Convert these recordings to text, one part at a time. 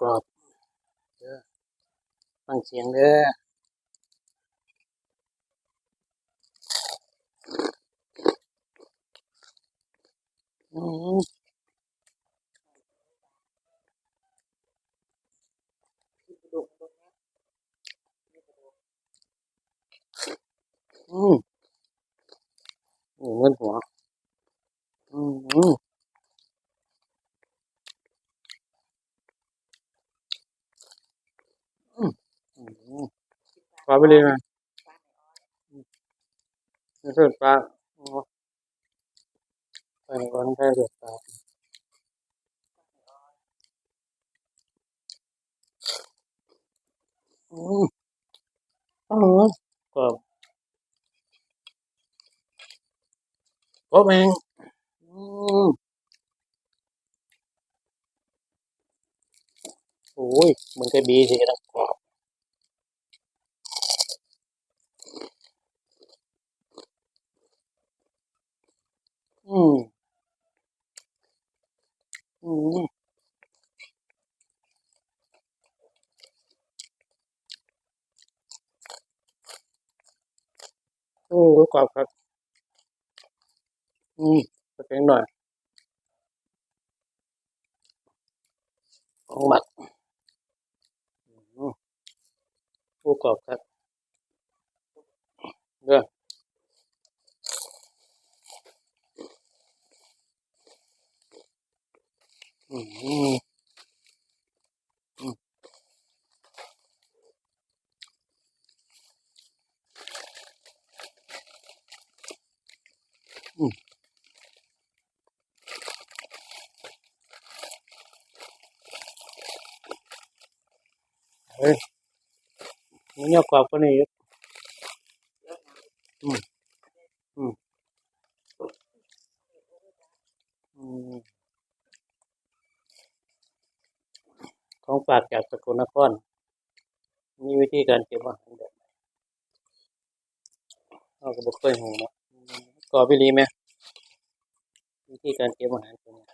กรอบเด้อฟังเสียงเด้ออืมอืมนี่เงินหัวอืมอืมอืมอืม ปลาไปเลยนะนี่คือปลาอ๋อปลาในวันแค่เดือดปลาอืมอร่อกรอบกรอบเองอืมโอ้ยมันก็ดีสินะกรอบอืมอืม โอ้กรอบครับ อืมไปเพียงหน่อยของหมักอืมโอ้กรอบครับเด้ออืม เฮ้ยมันเนี่ยกรอบกว่านี้อีกอืมอืมอืมของฝากจากสกลนคร มีวิธีการเก็บอาหารแบบเราก็บ่เคยหูนะกรอบอีหลีไหมวิธีการเก็บอาหารเป็นไง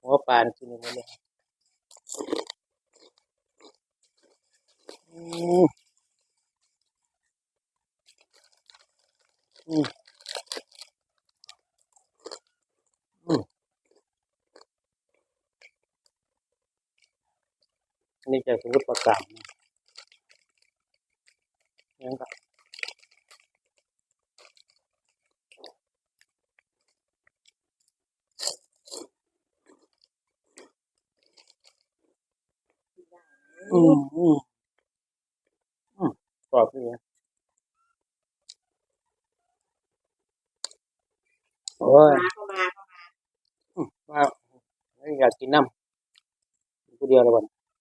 หัวปานี่กินยังไงเนี่ย อืมนนี้จะสุประกาศยังก็อืมอืมอืม อบอีหลีโอ้ยมาเข้ามาอืมว่าอยากกินน้ำผู้เดียวแล้วบัด